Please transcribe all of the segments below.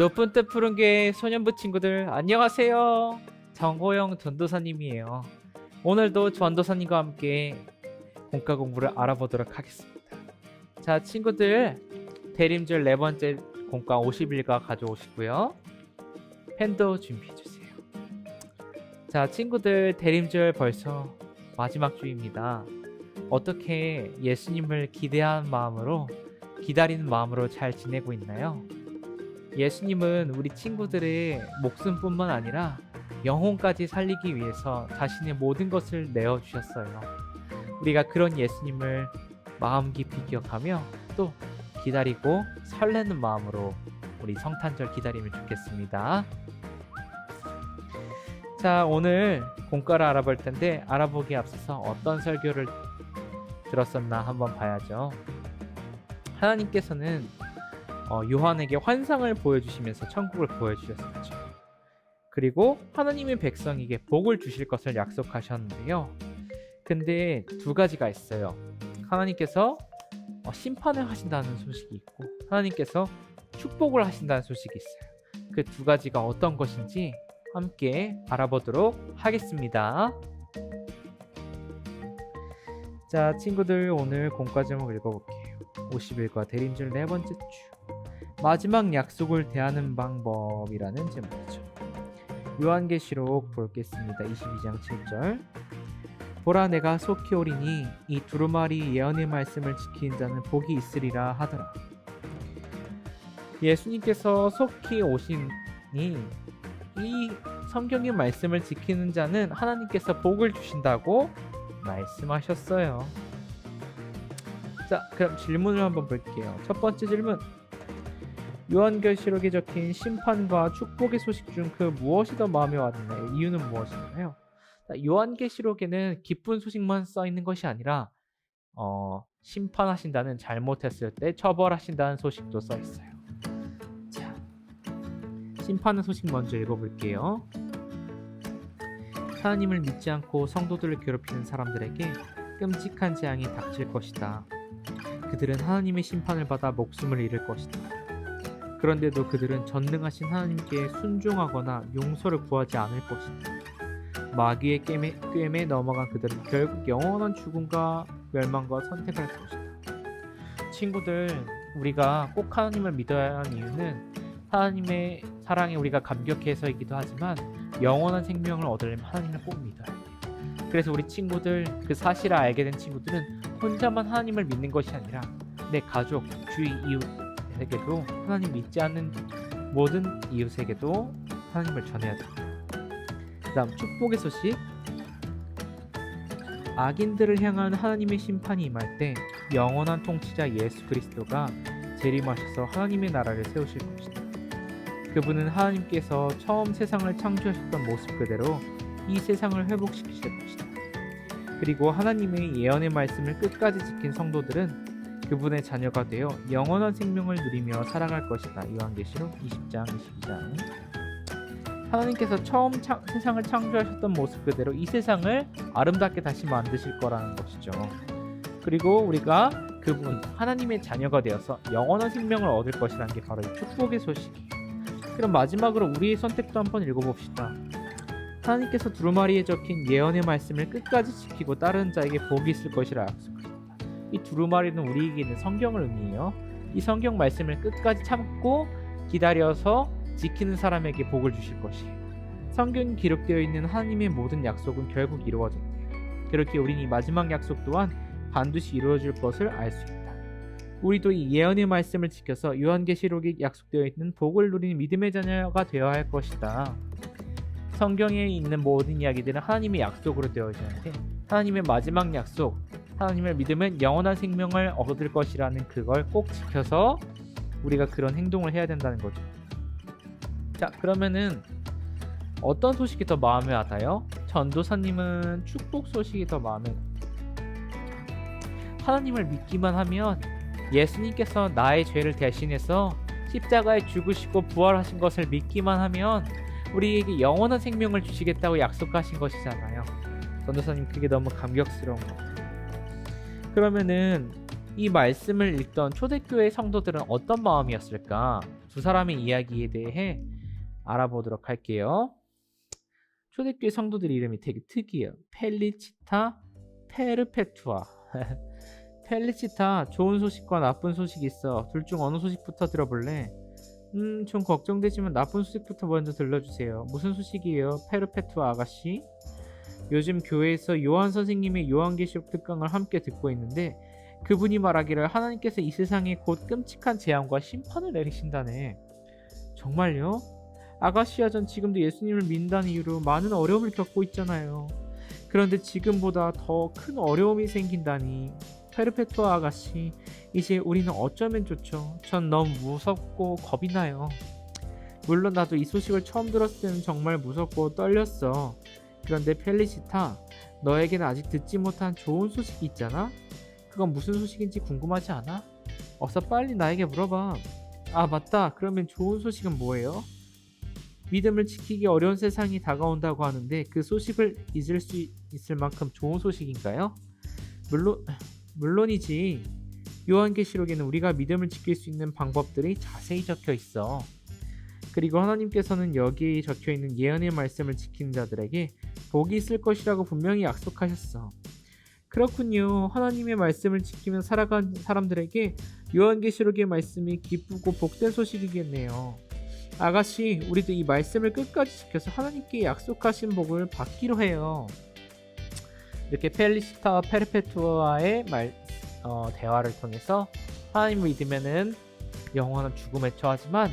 높은 뜻 푸른 게 소년부 친구들 안녕하세요. 정호영 전도사님이에요. 오늘도 전도사님과 함께 공과 공부를 알아보도록 하겠습니다. 자 친구들 대림절 네 번째 공과 50일과 가져오시고요. 펜도 준비해 주세요. 자 친구들 대림절 벌써 마지막 주입니다. 어떻게 예수님을 기대하는 마음으로 기다리는 마음으로 잘 지내고 있나요? 예수님은 우리 친구들의 목숨뿐만 아니라 영혼까지 살리기 위해서 자신의 모든 것을 내어 주셨어요. 우리가 그런 예수님을 마음 깊이 기억하며 또 기다리고 설레는 마음으로 우리 성탄절 기다리면 좋겠습니다. 자, 오늘 공과를 알아볼 텐데 알아보기에 앞서서 어떤 설교를 들었었나 한번 봐야죠. 하나님께서는 어, 요한에게 환상을 보여주시면서 천국을 보여주셨었죠. 그리고 하나님의 백성에게 복을 주실 것을 약속하셨는데요. 근데 두 가지가 있어요. 하나님께서 어, 심판을 하신다는 소식이 있고 하나님께서 축복을 하신다는 소식이 있어요. 그 두 가지가 어떤 것인지 함께 알아보도록 하겠습니다. 자, 친구들 오늘 공과 제목 읽어볼게요. 50일과 대림절 네 번째 주. 마지막 약속을 대하는 방법이라는 제목이죠. 요한계시록 보겠습니다. 22장 7절. 보라 내가 속히 오리니 이 두루마리 예언의 말씀을 지키는 자는 복이 있으리라 하더라. 예수님께서 속히 오시니 이 성경의 말씀을 지키는 자는 하나님께서 복을 주신다고 말씀하셨어요. 자, 그럼 질문을 한번 볼게요. 첫 번째 질문. 요한계시록에 적힌 심판과 축복의 소식 중 그 무엇이 더 마음에 와닿나요? 이유는 무엇인가요? 자, 요한계시록에는 기쁜 소식만 써 있는 것이 아니라 어, 심판하신다는 잘못했을 때 처벌하신다는 소식도 써 있어요. 자, 심판의 소식 먼저 읽어볼게요. 하나님을 믿지 않고 성도들을 괴롭히는 사람들에게 끔찍한 재앙이 닥칠 것이다. 그들은 하나님의 심판을 받아 목숨을 잃을 것이다. 그런데도 그들은 전능하신 하나님께 순종하거나 용서를 구하지 않을 것이다. 마귀의 꿰매, 꿰매 넘어간 그들은 결국 영원한 죽음과 멸망과 선택할 것이다. 친구들, 우리가 꼭 하나님을 믿어야 하는 이유는 하나님의 사랑에 우리가 감격해서이기도 하지만 영원한 생명을 얻으려면 하나님을 꼭 믿어야 돼요. 그래서 우리 친구들 그 사실을 알게 된 친구들은 혼자만 하나님을 믿는 것이 아니라 내 가족, 주위 이웃 에게도 하나님 믿지 않는 모든 이웃에게도 하나님을 전해야 됩니다. 그 다음 축복의 소식. 악인들을 향한 하나님의 심판이 임할 때 영원한 통치자 예수 그리스도가 재림하셔서 하나님의 나라를 세우실 것이다. 그분은 하나님께서 처음 세상을 창조하셨던 모습 그대로 이 세상을 회복시키실 것이다. 그리고 하나님의 예언의 말씀을 끝까지 지킨 성도들은 그분의 자녀가 되어 영원한 생명을 누리며 살아갈 것이다. 요한계시록 20장 22장. 하나님께서 처음 창- 세상을 창조하셨던 모습 그대로 이 세상을 아름답게 다시 만드실 거라는 것이죠. 그리고 우리가 그분 하나님의 자녀가 되어서 영원한 생명을 얻을 것이라는 게 바로 이 축복의 소식이에요. 그럼 마지막으로 우리의 선택도 한번 읽어봅시다. 하나님께서 두루마리에 적힌 예언의 말씀을 끝까지 지키고 따르는 자에게 복이 있을 것이라. 이 두루마리는 우리에게 있는 성경을 의미해요. 이 성경 말씀을 끝까지 참고 기다려서 지키는 사람에게 복을 주실 것이에요. 성경에 기록되어 있는 하나님의 모든 약속은 결국 이루어진대요. 그렇게 우리는 이 마지막 약속 또한 반드시 이루어질 것을 알 수 있다. 우리도 이 예언의 말씀을 지켜서 요한계시록에 약속되어 있는 복을 누리는 믿음의 자녀가 되어야 할 것이다. 성경에 있는 모든 이야기들은 하나님의 약속으로 되어지는데 하나님의 마지막 약속, 하나님을 믿으면 영원한 생명을 얻을 것이라는 그걸 꼭 지켜서 우리가 그런 행동을 해야 된다는 거죠. 자, 그러면은 어떤 소식이 더 마음에 와닿아요? 전도사님은 축복 소식이 더 마음에 하나님을 믿기만 하면 예수님께서 나의 죄를 대신해서 십자가에 죽으시고 부활하신 것을 믿기만 하면 우리에게 영원한 생명을 주시겠다고 약속하신 것이잖아요. 전도사님 그게 너무 감격스러운 것 같아요. 그러면은 이 말씀을 읽던 초대교회 성도들은 어떤 마음이었을까? 두 사람의 이야기에 대해 알아보도록 할게요. 초대교회 성도들 이름이 되게 특이해요. 펠리치타, 페르페투아. 펠리치타, 좋은 소식과 나쁜 소식이 있어. 둘 중 어느 소식부터 들어볼래? 음, 좀 걱정되지만 나쁜 소식부터 먼저 들려주세요. 무슨 소식이에요? 페르페투아 아가씨? 요즘 교회에서 요한 선생님의 요한계시록 특강을 함께 듣고 있는데 그분이 말하기를 하나님께서 이 세상에 곧 끔찍한 재앙과 심판을 내리신다네. 정말요? 아가씨야 전 지금도 예수님을 믿는다는 이유로 많은 어려움을 겪고 있잖아요. 그런데 지금보다 더 큰 어려움이 생긴다니. 페르페투아 아가씨, 이제 우리는 어쩌면 좋죠. 전 너무 무섭고 겁이 나요. 물론 나도 이 소식을 처음 들었을 때는 정말 무섭고 떨렸어. 그런데 펠리시타, 너에게는 아직 듣지 못한 좋은 소식이 있잖아? 그건 무슨 소식인지 궁금하지 않아? 어서 빨리 나에게 물어봐. 아, 맞다. 그러면 좋은 소식은 뭐예요? 믿음을 지키기 어려운 세상이 다가온다고 하는데 그 소식을 잊을 수 있을 만큼 좋은 소식인가요? 물론 물론이지. 요한계시록에는 우리가 믿음을 지킬 수 있는 방법들이 자세히 적혀 있어. 그리고 하나님께서는 여기에 적혀 있는 예언의 말씀을 지키는 자들에게 복이 있을 것이라고 분명히 약속하셨어. 그렇군요. 하나님의 말씀을 지키며 살아간 사람들에게 요한계시록의 말씀이 기쁘고 복된 소식이겠네요. 아가씨, 우리도 이 말씀을 끝까지 지켜서 하나님께 약속하신 복을 받기로 해요. 이렇게 펠리시타와 페르페투아의 말, 어, 대화를 통해서 하나님을 믿으면은 영원한 죽음에 처하지만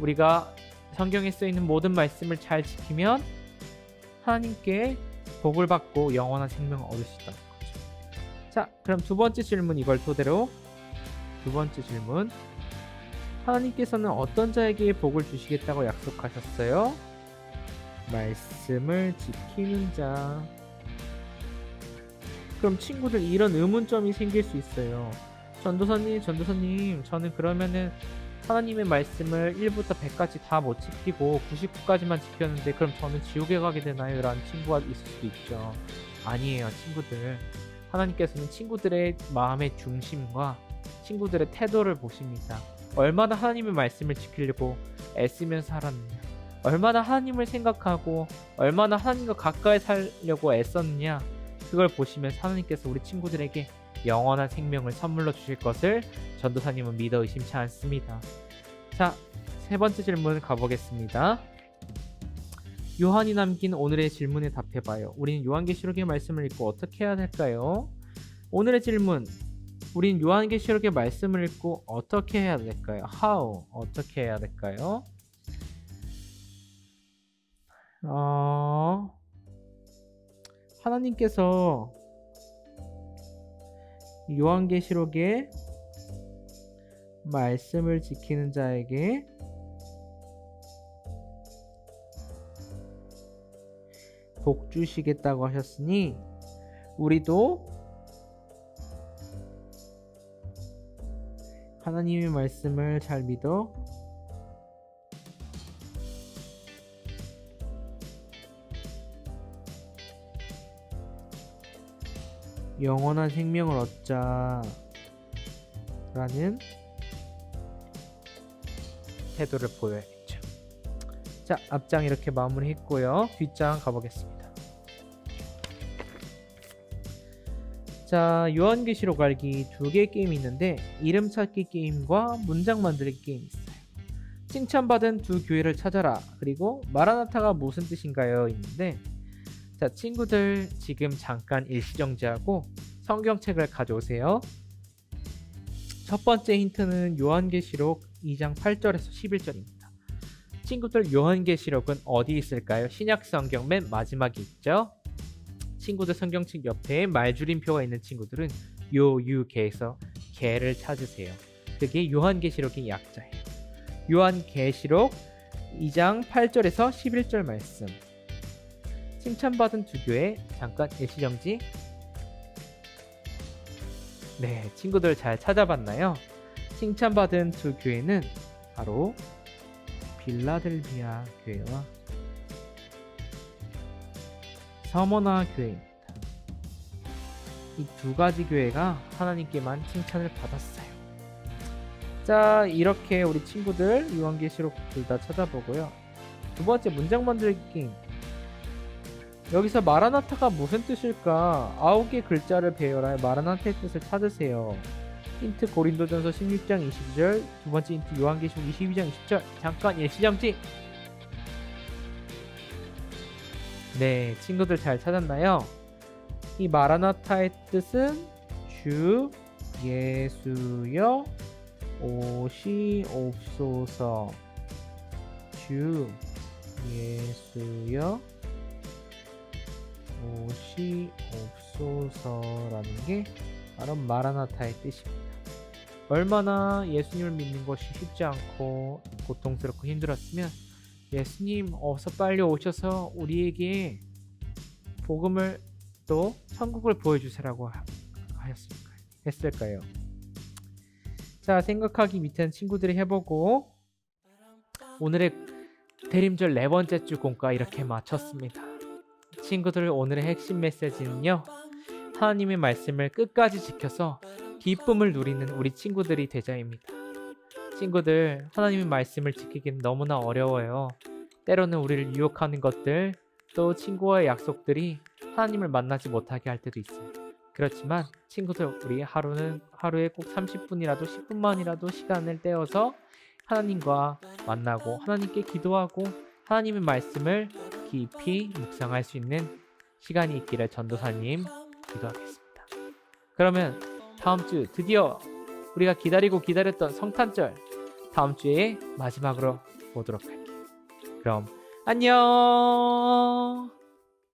우리가 성경에 써 있는 모든 말씀을 잘 지키면 하나님께 복을 받고 영원한 생명을 얻을 수 있다는 거죠. 자, 그럼 두 번째 질문 이걸 토대로 두 번째 질문 하나님께서는 어떤 자에게 복을 주시겠다고 약속하셨어요? 말씀을 지키는 자. 그럼 친구들 이런 의문점이 생길 수 있어요. 전도사님, 전도사님, 저는 그러면은 하나님의 말씀을 1부터 100까지 다 못 지키고 99까지만 지켰는데 그럼 저는 지옥에 가게 되나요? 라는 친구가 있을 수도 있죠. 아니에요, 친구들. 하나님께서는 친구들의 마음의 중심과 친구들의 태도를 보십니다. 얼마나 하나님의 말씀을 지키려고 애쓰면 살았느냐. 얼마나 하나님을 생각하고 얼마나 하나님과 가까이 살려고 애썼느냐. 그걸 보시면 하나님께서 우리 친구들에게 영원한 생명을 선물로 주실 것을 전도사님은 믿어 의심치 않습니다. 자, 세 번째 질문 가보겠습니다. 요한이 남긴 오늘의 질문에 답해봐요. 우리는 요한계시록의 말씀을 읽고 어떻게 해야 될까요? 오늘의 질문. 우린 요한계시록의 말씀을 읽고 어떻게 해야 될까요? How? 어떻게 해야 될까요? 어... 하나님께서 요한계시록의 말씀을 지키는 자에게 복 주시겠다고 하셨으니 우리도 하나님의 말씀을 잘 믿어 영원한 생명을 얻자 라는 태도를 보여야겠죠. 자, 앞장 이렇게 마무리했고요. 뒷장 가보겠습니다. 자, 요한계시록 알기 두 개의 게임이 있는데 이름 찾기 게임과 문장 만들기 게임이 있어요. 칭찬받은 두 교회를 찾아라. 그리고 마라나타가 무슨 뜻인가요? 있는데 자, 친구들 지금 잠깐 일시정지하고 성경책을 가져오세요. 첫 번째 힌트는 요한계시록 2장 8절에서 11절입니다. 친구들 요한계시록은 어디 있을까요? 신약 성경 맨 마지막에 있죠. 친구들 성경책 옆에 말줄임표가 있는 친구들은 요유개에서 개를 찾으세요. 그게 요한계시록의 약자예요. 요한계시록 2장 8절에서 11절 말씀. 칭찬받은 두 교회 잠깐 일시정지. 네, 친구들 잘 찾아봤나요? 칭찬받은 두 교회는 바로 빌라델비아 교회와 서머나 교회입니다. 이 두 가지 교회가 하나님께만 칭찬을 받았어요. 자, 이렇게 우리 친구들 요한계시록 둘 다 찾아보고요. 두 번째 문장 만들기 게임. 여기서 마라나타가 무슨 뜻일까? 아홉 개 글자를 배열하여 마라나타의 뜻을 찾으세요. 힌트 고린도전서 16장 22절, 두 번째 힌트 요한계시록 22장 20절. 잠깐 일시정지. 네, 친구들 잘 찾았나요? 이 마라나타의 뜻은 주 예수여 오시옵소서 주 예수여 오시옵소서라는 게 바로 마라나타의 뜻입니다. 얼마나 예수님을 믿는 것이 쉽지 않고 고통스럽고 힘들었으면 예수님 어서 빨리 오셔서 우리에게 복음을 또 천국을 보여주세라고 하- 하였을까요? 했을까요? 자 생각하기 밑에는 친구들이 해보고 오늘의 대림절 네 번째 주 공과 이렇게 마쳤습니다. 친구들 오늘의 핵심 메시지는요. 하나님의 말씀을 끝까지 지켜서 기쁨을 누리는 우리 친구들이 되자입니다. 친구들 하나님의 말씀을 지키기는 너무나 어려워요. 때로는 우리를 유혹하는 것들 또 친구와의 약속들이 하나님을 만나지 못하게 할 때도 있어요. 그렇지만 친구들 우리 하루는 하루에 꼭 30분이라도 10분만이라도 시간을 떼어서 하나님과 만나고 하나님께 기도하고 하나님의 말씀을 깊이 묵상할 수 있는 시간이 있기를 전도사님 기도하겠습니다. 그러면 다음 주 드디어 우리가 기다리고 기다렸던 성탄절 다음 주에 마지막으로 보도록 할게요. 그럼 안녕.